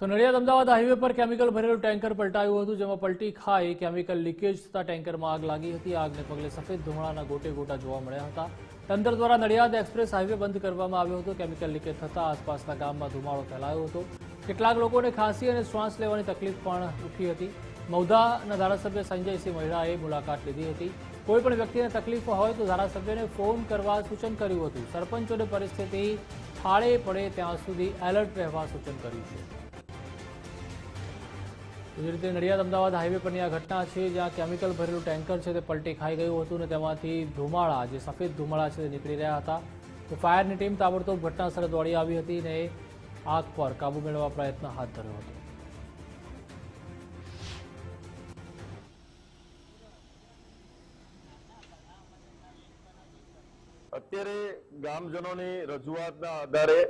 તો નડિયાદ, અમદાવાદ હાઈવે પર કેમિકલ ભરેલું ટેન્કર પલટાયું હતું, જેમાં પલટી ખાઈ કેમિકલ લીકેજ થતા ટેન્કરમાં આગ લાગી હતી. આગને પગલે સફેદ ધુમાડાના ગોટે ગોટા જોવા મળ્યા હતા. તંત્ર દ્વારા નડિયાદ એક્સપ્રેસ હાઈવે બંધ કરવામાં આવ્યો હતો. કેમિકલ લીકેજ થતા આસપાસના ગામમાં ધુમાડો ફેલાયો હતો. કેટલાક લોકોને ખાંસી અને શ્વાસ લેવાની તકલીફ પણ ઉઠી હતી. મૌદાના ધારાસભ્ય સંજયસિંહ મહિડાએ મુલાકાત લીધી હતી. કોઈ પણ વ્યક્તિને તકલીફ હોય તો ધારાસભ્યને ફોન કરવા સૂચન કર્યું હતું. સરપંચોને પરિસ્થિતિ થાળે પડે ત્યાં સુધી એલર્ટ રહેવા સૂચન કર્યું છે. એવી રીતે નડિયાદ અમદાવાદ હાઈવે પરની આ ઘટના છે, જ્યાં કેમિકલ ભરેલું ટેન્કર છે તે પલટી ખાઈ ગયું હતું અને તેમાંથી ધુમાળા જે સફેદ ધુમાળા છે તે નીકળી રહ્યા હતા. તો ફાયરની ટીમ તાબડતોબ ઘટના સ્થળે દોડી આવી હતી અને આગ પર કાબુ મેળવવા પ્રયત્ન હાથ ધર્યો હતો. અત્યારે ગામજનોની રજૂઆતના આધારે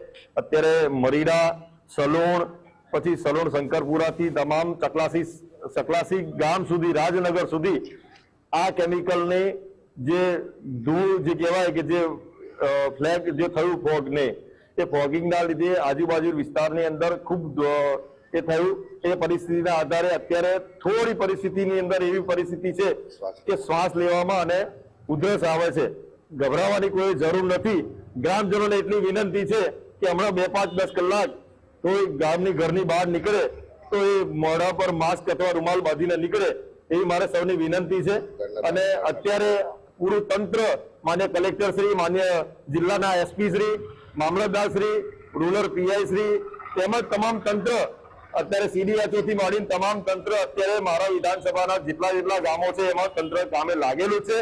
અત્યારે મરીડા, સલોણ પછી સલોણ શંકરપુરાથી તમામ ચકલાસી ચકલાસી ગામ સુધી, રાજનગર સુધી આ કેમિકલને જે ધૂળ જે કહેવાય કે જે ફ્લેગ જે થયું ફોગને એ ફોગિંગના લીધે આજુબાજુ વિસ્તારની અંદર ખૂબ એ થયું. એ પરિસ્થિતિના આધારે અત્યારે થોડી પરિસ્થિતિની અંદર એવી પરિસ્થિતિ છે કે શ્વાસ લેવામાં અને ઉધરસ આવે છે. ગભરાવાની કોઈ જરૂર નથી. ગ્રામજનોને એટલી વિનંતી છે કે હમણાં બે પાંચ દસ કલાક કોઈ ગામની ઘરની બહાર નીકળે તો એ મોઢા પર માસ્ક અથવા રૂમાલ બાંધીને નીકળે એવી મારે સૌની વિનંતી છે. અને અત્યારે પૂરું તંત્ર માન્ય કલેક્ટર શ્રી માન્ય જિલ્લાના એસપી શ્રી મામલતદાર શ્રી રૂરલ પીઆઈ શ્રી તેમજ તમામ તંત્ર અત્યારે સીડીએચઓ થી માંડીને તમામ તંત્ર અત્યારે મારા વિધાનસભાના જેટલા જેટલા ગામો છે એમાં તંત્ર કામે લાગેલું છે.